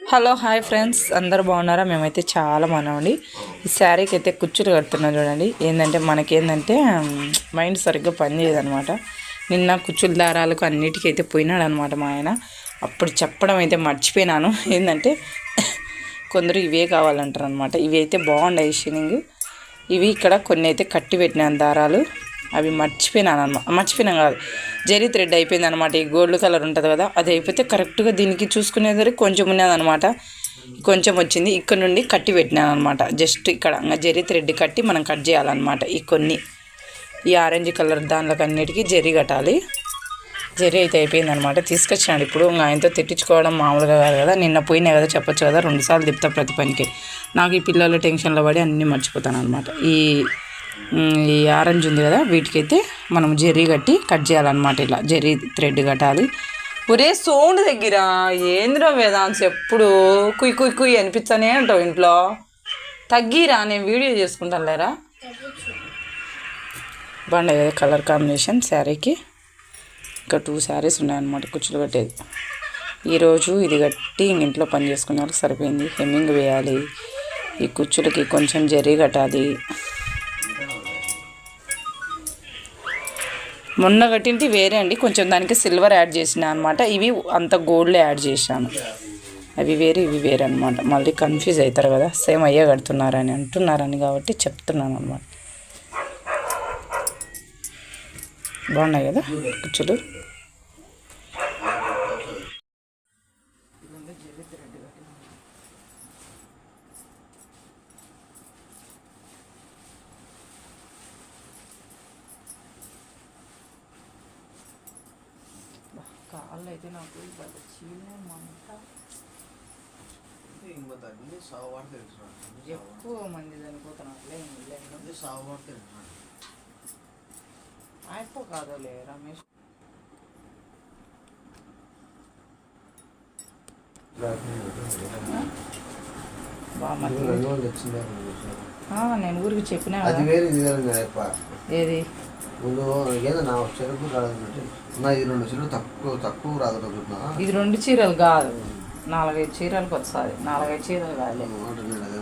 Hello hi friends. అందరు బాగున్నారా? మేమైతే చాలా బాగున్నామండి. ఈ శారీకి అయితే కుచ్చులు కడుతున్నాం చూడండి. ఏంటంటే మనకేంటంటే మైండ్ సరిగ్గా పనిచేయదనమాట నిన్న కుచ్చుల దారాలకు అన్నిటికీ అయితే పోయినాడు అనమాట మా ఆయన. అప్పుడు చెప్పడం అయితే మర్చిపోయినాను. ఏంటంటే కొందరు ఇవే కావాలంటారు అనమాట ఇవి అయితే బాగుండాయి షినింగ్. ఇవి ఇక్కడ కొన్ని అయితే కట్టి పెట్టినాను దారాలు. అవి మర్చిపోయినాను అనమాట మర్చిపోయినా కాదు. జరీ థ్రెడ్ అయిపోయింది అనమాట ఈ గోల్డ్ కలర్ ఉంటుంది కదా అది అయిపోతే కరెక్ట్గా దీనికి చూసుకునేసరికి కొంచెం ఉన్నదనమాట కొంచెం వచ్చింది. ఇక్కడ నుండి కట్టి పెట్టినాను అనమాట జస్ట్ ఇక్కడ జరీ థ్రెడ్ కట్టి మనం కట్ చేయాలన్నమాట. ఈ కొన్ని ఈ ఆరెంజ్ కలర్ దానిలోకి అన్నిటికీ జరీ కట్టాలి. జరీ అయితే అయిపోయింది అనమాట తీసుకొచ్చాడు ఇప్పుడు. ఇంకా ఆయనతో తిట్టించుకోవడం మామూలుగా కాదు కదా. నిన్న పోయినా కదా చెప్పొచ్చు కదా. రెండుసార్లు తిప్పుతా ప్రతి పనికి. నాకు ఈ పిల్లల టెన్షన్లో పడి అన్నీ మర్చిపోతాను అనమాట ఈ ఈ ఆరెంజ్ ఉంది కదా వీటికైతే మనం జెర్రీ కట్టి కట్ చేయాలన్నమాట ఇలా. జెర్రీ థ్రెడ్ కట్టాలి. ఒరే సౌండ్ దగ్గర. ఏంద్రా వేదాంశ్ ఎప్పుడు కుయ్ కుయ్ కుయ్ అనిపిస్తానే ఉంటావు ఇంట్లో? తగ్గిరా నేను వీడియో చేసుకుంటాను లేరా? బాగుండే కదా కలర్ కాంబినేషన్ శారీకి. ఇంకా టూ శారీస్ ఉన్నాయన్నమాట కుచ్చులు కట్టేది. ఈరోజు ఇది కట్టి ఇంట్లో పని చేసుకునే వాళ్ళకి సరిపోయింది. హెమ్మింగ్ వేయాలి. ఈ కుచ్చులకి కొంచెం జరీ కట్టాలి. మొన్న కట్టింటి వేరే అండి. కొంచెం దానికి సిల్వర్ యాడ్ చేసిన అనమాట ఇవి అంత గోల్డ్ యాడ్ చేశాను. అవి వేరే ఇవి వేరే అనమాట మళ్ళీ కన్ఫ్యూజ్ అవుతారు కదా. సేమ్ అయ్యే కడుతున్నారని అంటున్నారని కాబట్టి చెప్తున్నాను అనమాట బాగున్నాయి కదా? కుచ్చులు కాళ్ళు అయితే నాకు సాగు వాడితే తెలుసు ఎక్కువ మంది చనిపోతున్నారు. అయిపో కాదులే రమేష్. వచ్చిందే నేను ఊరికి చెప్పినా అది వేరే ఇది ఏది? ఏదో నా చెరుకు రాదు నా ఈ రెండు చెరుకు తక్కువ తక్కువ రాదు అనుకుంటున్నా ఇది రెండు చీరలు కాదు. నాలుగైదు చీరలకు వస్తుంది. నాలుగైదు చీరలు అదే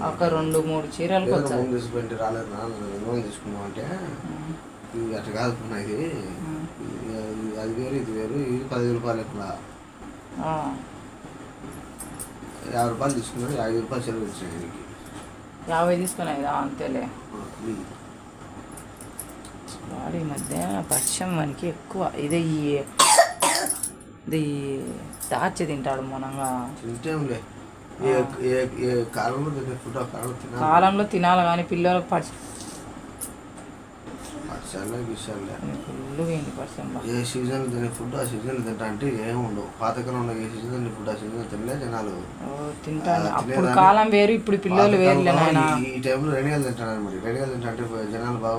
ఒక రెండు మూడు చీరలకు వస్తుంది తీసుకుంటే రాలేదు నా రెండు తీసుకున్నాం అంటే ఇది అట్లా కాదు ఇది. అది వేరు ఇది వేరు ఇది పది రూపాయలు ఎట్లా? యాభై రూపాయలు తీసుకున్నాను యాభై రూపాయలు చెరువు వచ్చినాయి దీనికి యాభై తీసుకునేదా అంతేలే. ఆ, ఇది. వాడి మధ్య పచ్చం మనకి ఎక్కువ. ఇదే ఈ ఇది దాచి తింటాడు మొనంగా. తింటేంలే ఏ ఏ ఏ కాలంలో తినే ఫుడ్ ఆ కాలంలో తినాలి. కాలంలో తినాలి కానీ పిల్లలకు పచ్చ ఫుల్ వేయండి పచ్చం బా. ఏ సీజన్ తినే ఫుడ్ ఆ సీజన్ తింటా అంటే ఏం ఉండవు. పాతకాలంలో ఏ సీజన్ ఫుడ్ ఆ సీజన్ తినలే జనాలు. తింటాను అప్పుడు కాలం వేరు ఇప్పుడు పిల్లలు నాయన. ఈ- ఈ టైంలో రెడీగా తింటాను మరి. రెడీగా తింటా అంటే జనాలు బాగా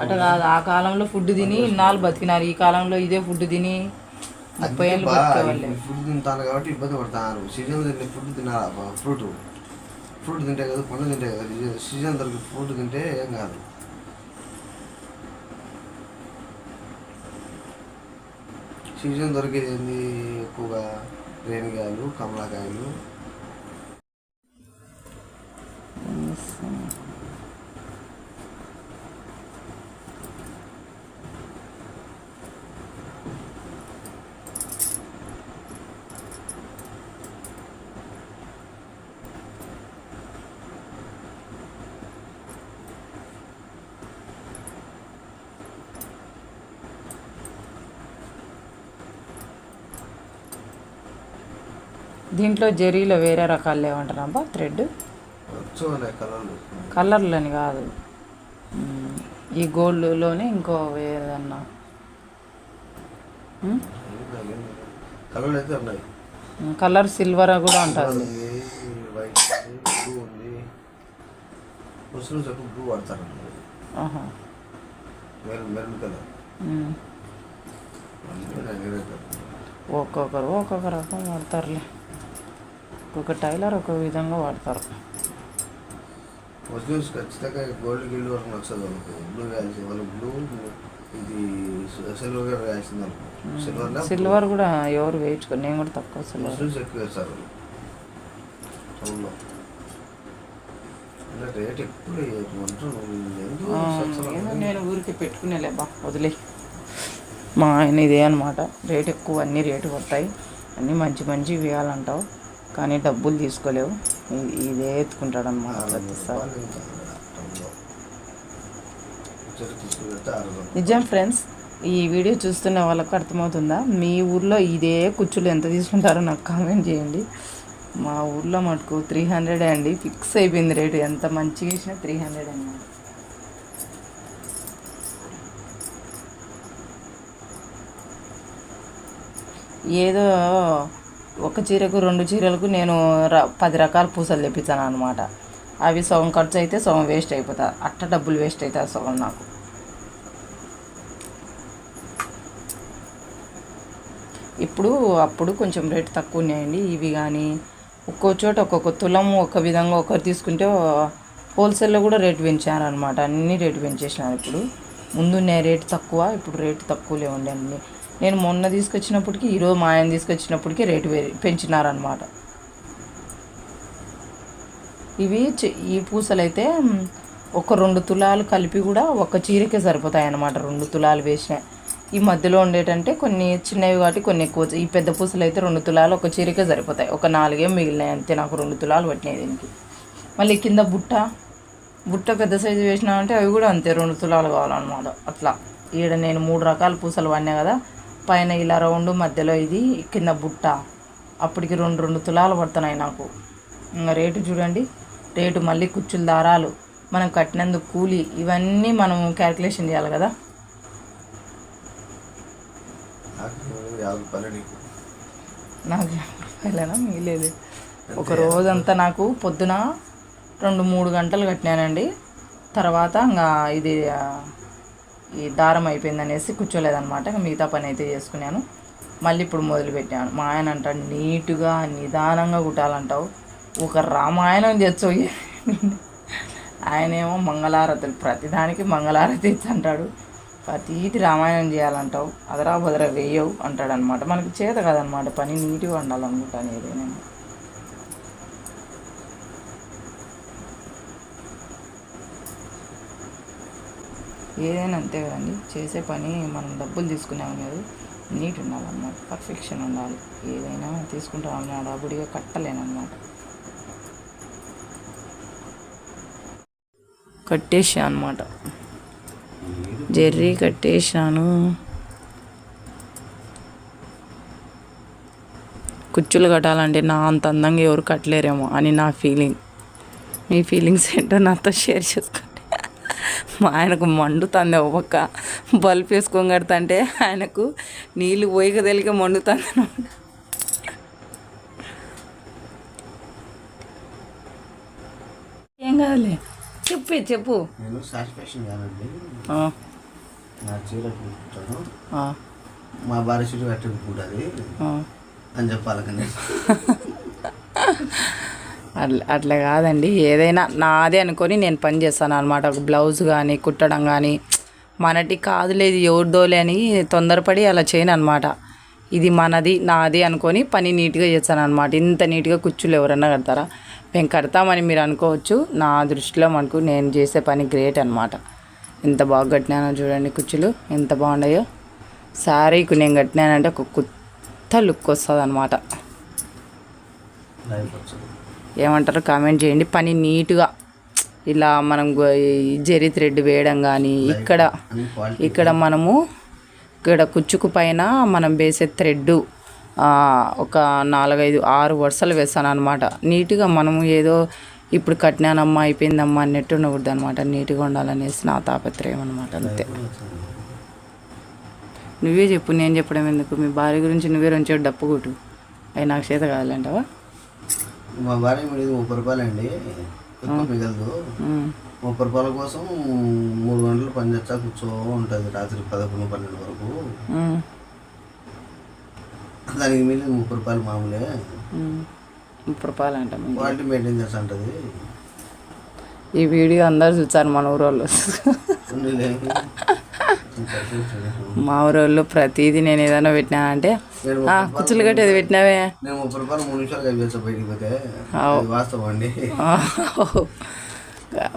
అట్లా కాదు ఆ కాలంలో ఫుడ్ తిని ఇన్నాళ్ళు బతికినారు. ఈ కాలంలో ఇదే ఫుడ్ తిని ముప్పై ఏళ్ళు బతికేవాళ్ళే. ఫుడ్ తింటాను కాబట్టి ఇబ్బంది పడతారు. సీజన్ తినే ఫుడ్ తినాలా? ఫ్రూట్. ఫ్రూట్ తింటే కదా పండు తింటే కదా సీజన్ దొరికి ఫ్రూట్ తింటే ఏం కాదు. సీజన్ దొరికేది ఏంది? ఎక్కువగా రేణికాయలు కమలాకాయలు దీంట్లో జరీలో వేరే రకాలు లేవంటారబ్బా థ్రెడ్? కలర్లని కాదు. ఈ గోల్డ్లోనే ఇంకో మ్, కలర్ సిల్వర్ కూడా ఉంటుంది. ఒక్కొక్కరు ఒక్కొక్క రకం వాడతారులే. ఒక్కొక్క టైలర్ ఒక్కొక్క విధంగా వాడతారు. ముస్లిమ్స్ ఖచ్చితంగా గోల్డ్ గిల్డ్ వరకు నచ్చదు వాళ్ళకి. బ్లూ వేయాల్సి వాళ్ళు బ్లూ ఇది సిల్వర్గా వేయాల్సింది సిల్వర్ సిల్వర్ కూడా ఎవరు వేయించుకో నేను కూడా తక్కువ సిల్వర్ ముస్లిమ్స్ ఎక్కువ వేస్తారు టౌన్లో రేట్? ఏదో నేను ఊరికి పెట్టుకునేలేబా వదిలే. మా ఆయన ఇదే అనమాట రేట్ ఎక్కువ అన్నీ రేటు పడతాయి. అన్నీ మంచి మంచి వేయాలంటావు కానీ డబ్బులు తీసుకోలేవు. ఇదే ఎత్తుకుంటాడు అనమాట ప్రతిసారి. నిజం ఫ్రెండ్స్ ఈ వీడియో చూస్తున్న వాళ్ళకు అర్థమవుతుందా? మీ ఊర్లో ఇదే కుచ్చులు ఎంత తీసుకుంటారో నాకు కామెంట్ చేయండి. మా ఊర్లో మటుకు త్రీ హండ్రెడ్ అండి. ఫిక్స్ అయిపోయింది రేటు. ఎంత మంచిగా ఇచ్చినా త్రీ హండ్రెడ్ అన్నమాట. ఏదో ఒక చీరకు రెండు చీరలకు నేను ర- పది రకాల పూసలు తెప్పించాను అనమాట అవి సగం ఖర్చు అయితే సగం వేస్ట్ అయిపోతా. అట్ట డబ్బులు వేస్ట్ అవుతుంది సగం నాకు. ఇప్పుడు అప్పుడు కొంచెం రేట్ తక్కువ ఉన్నాయండి. ఇవి కానీ ఒక్కో చోట ఒక్కొక్క తులం ఒక విధంగా ఒకరు తీసుకుంటే హోల్సేల్లో కూడా రేట్ పెంచారనమాట అన్నీ రేటు పెంచేసినారు ఇప్పుడు. ముందున్న రేట్ తక్కువ ఇప్పుడు రేటు తక్కువలే ఉండే అన్ని. నేను మొన్న తీసుకొచ్చినప్పటికీ ఈరోజు మా ఆయన తీసుకొచ్చినప్పటికీ రేటు పెంచినారనమాట ఇవి ఈ పూసలు అయితే ఒక రెండు తులాలు కలిపి కూడా ఒక చీరకే సరిపోతాయి అన్నమాట రెండు తులాలు వేసిన. ఈ మధ్యలో ఉండేటంటే కొన్ని చిన్నవి కాబట్టి కొన్ని ఎక్కువ ఈ పెద్ద పూసలు అయితే రెండు తులాలు ఒక చీరకే సరిపోతాయి. ఒక నాలుగే మిగిలినాయి అంతే నాకు రెండు తులాలు పట్టినాయి దీనికి. మళ్ళీ కింద బుట్ట బుట్ట పెద్ద సైజు వేసినామంటే అవి కూడా అంతే రెండు తులాలు కావాలన్నమాట అట్లా. ఈడ నేను మూడు రకాల పూసలు పడినాయి కదా పైన ఇలా రౌండ్ మధ్యలో ఇది కింద బుట్ట. అప్పటికి రెండు రెండు తులాలు పడుతున్నాయి నాకు. ఇంకా రేటు చూడండి. రేటు మళ్ళీ కుచ్చుల దారాలు. మనం కట్టినందుకు కూలి. ఇవన్నీ మనం క్యాల్కులేషన్ చేయాలి కదా. నాకు రూపాయలైనా? మిగిలేదు. ఒక రోజంతా నాకు పొద్దున రెండు మూడు గంటలు కట్టినానండి. తర్వాత ఇంకా ఇది ఈ దారం అయిపోయింది అనేసి కూర్చోలేదనమాట మిగతా పని అయితే చేసుకున్నాను. మళ్ళీ ఇప్పుడు మొదలు పెట్టాను మా ఆయన అంటాడు నీట్గా నిదానంగా కుట్టాలంటావు. ఒక రామాయణం తెచ్చు ఆయనేమో మంగళారతులు ప్రతిదానికి మంగళారతి అంటాడు. ప్రతీది రామాయణం చేయాలంటావు. అదరా బదరా వేయవు అంటాడనమాట మనకి చేత కాదనమాట పని నీట్గా ఉండాలనుకుంటాను ఏదైనా. ఏదైనా అంతే కదండి. చేసే పని మనం డబ్బులు తీసుకునేవి కాదు నీట్ ఉండాలన్నమాట. పర్ఫెక్షన్ ఉండాలి. ఏదైనా తీసుకుంటాం డబ్బుడిగా కట్టలేనమాట కట్టేసా అనమాట జెర్రీ కట్టేసాను కుచ్చులు కట్టాలంటే నా అంత అందంగా ఎవరు కట్టలేరేమో అని నా ఫీలింగ్. మీ ఫీలింగ్స్ ఏంటో నాతో షేర్ చేసుకో మా ఆయనకు మండుతుంది ఒక పక్క. బల్బ్ వేసుకొని కడతంటే ఆయనకు నీళ్ళు పోయిక తెలిక మండుతుంది అనమాట ఏం కాదులే. చెప్పే చెప్పు. నేను సాటిస్ఫాక్షన్ నా చీర మా భార్య చీర కట్టుకుంటుంది. అని చెప్పాలి కానీ. అట్లా అట్లా కాదండి. ఏదైనా నాదే అనుకొని నేను పని చేస్తాను అనమాట ఒక బ్లౌజ్ కానీ కుట్టడం కానీ మనటి కాదులేదు ఎవరిదోలే అని తొందరపడి అలా చేయను అనమాట ఇది మనది నాది అనుకొని పని నీట్గా చేస్తాను అనమాట ఇంత నీట్గా కుచ్చులు ఎవరన్నా కడతారా? మేము కడతామని మీరు అనుకోవచ్చు. నా దృష్టిలో మనకు నేను చేసే పని గ్రేట్ అనమాట ఎంత బాగా కట్టినానో చూడండి కుచ్చులు. ఎంత బాగున్నాయో శారీకి నేను కట్టినానంటే ఒక కొత్త లుక్ వస్తుంది అనమాట ఏమంటారు కామెంట్ చేయండి. పని నీట్గా ఇలా మనం జెరీ థ్రెడ్ వేయడం కానీ ఇక్కడ ఇక్కడ మనము ఇక్కడ కుచ్చుకు పైన మనం వేసే థ్రెడ్ ఒక నాలుగైదు ఆరు వరుసలు వేస్తాను అనమాట నీట్గా మనము ఏదో ఇప్పుడు కట్టినానమ్మా అయిపోయిందమ్మా అన్నట్టు ఉండకూడదు అనమాట నీట్గా ఉండాలనేసి నా తాపత్రయం అనమాట అంతే. నువ్వే చెప్పు నేను చెప్పడం ఎందుకు? మీ భార్య గురించి నువ్వే రెండు డప్పు కొట్టు అవి నాకు చేత కావాలంటావా మా భార్య మీద ముప్పై రూపాయలు అండి ఎక్కువ మిగలదు. ముప్పై రూపాయల కోసం మూడు గంటలు పని చేస్తా కూర్చో ఉంటుంది. రాత్రి పదకొండు పన్నెండు వరకు. దానికి మిగిలిన ముప్పై రూపాయలు మామూలే. ముప్పై రూపాయలు అంట. క్వాలిటీ మెయింటైన్ చేస్తా ఉంటుంది. ఈ వీడియో అందరు చూసారు మన ఊరోళ్ళు. మా ఊరోళ్ళు ప్రతిదీ నేను ఏదైనా పెట్టినా అంటే నేను "ఆ, కుచ్చులు కట్టేది పెట్టినావే.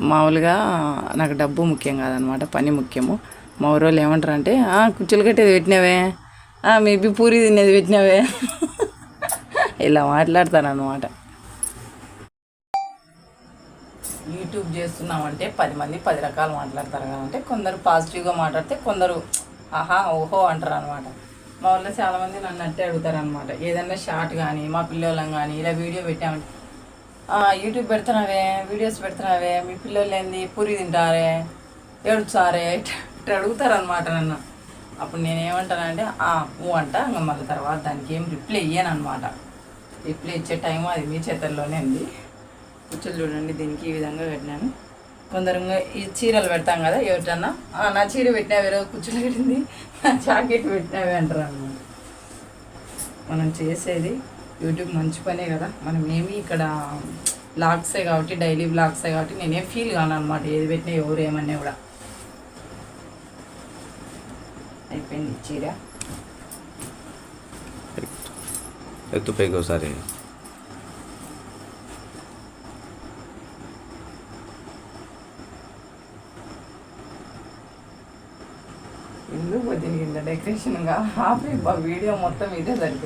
మామూలుగా నాకు డబ్బు ముఖ్యం కాదనమాట పని ముఖ్యము. మా ఊరోళ్ళు ఏమంటారు అంటే "ఆ, కుచ్చులు కట్టేది పెట్టినావే. మేబీ పూరి తినేది పెట్టినావే. ఇలా మాట్లాడతానమాట యూట్యూబ్ చేస్తున్నామంటే పది మంది పది రకాలు మాట్లాడతారు అంటే కొందరు పాజిటివ్గా మాట్లాడితే కొందరు ఆహా ఓహో అంటారు అనమాట మా వల్ల చాలామంది నన్ను అట్టే అడుగుతారు అనమాట ఏదన్నా షార్ట్ కానీ మా పిల్లోళ్ళం కానీ ఇలా వీడియో పెట్టామంటే యూట్యూబ్ పెడుతున్నావే వీడియోస్ పెడుతున్నావే మీ పిల్లలు ఏంది పూరి తింటారే ఏడుచారే ఇట్లా అడుగుతారు అనమాట నన్ను. అప్పుడు నేను ఏమంటానంటే "ఆ, ఊ అంట. ఇంకా మళ్ళీ తర్వాత దానికి ఏం రిప్లై ఇయ్యాను అనమాట రిప్లై ఇచ్చే టైం అది మీ చేతుల్లోనే ఉంది. కుచ్చులు చూడండి దీనికి ఈ విధంగా పెట్టినాను కొందరు ఈ చీరలు పెడతాం కదా ఎవరికన్నా? నా చీర పెట్టినావే రోజు కుచ్చులు పెట్టింది. నా జాకెట్ పెట్టినావి అంటారు అన్నమాట. మనం చేసేది యూట్యూబ్ మంచి పనే కదా. మనం ఏమి ఇక్కడ బ్లాగ్సే కాబట్టి డైలీ బ్లాగ్సే కాబట్టి నేనేం ఫీల్ కాను అనమాట ఏది పెట్టినా ఎవరు ఏమన్నా కూడా. అయిపోయింది చీర. ఎత్తు పైకి ఒకసారి. ఎందుకు డెకరేషన్గా ఆపి వీడియో మొత్తం ఇదే సరిపోయింది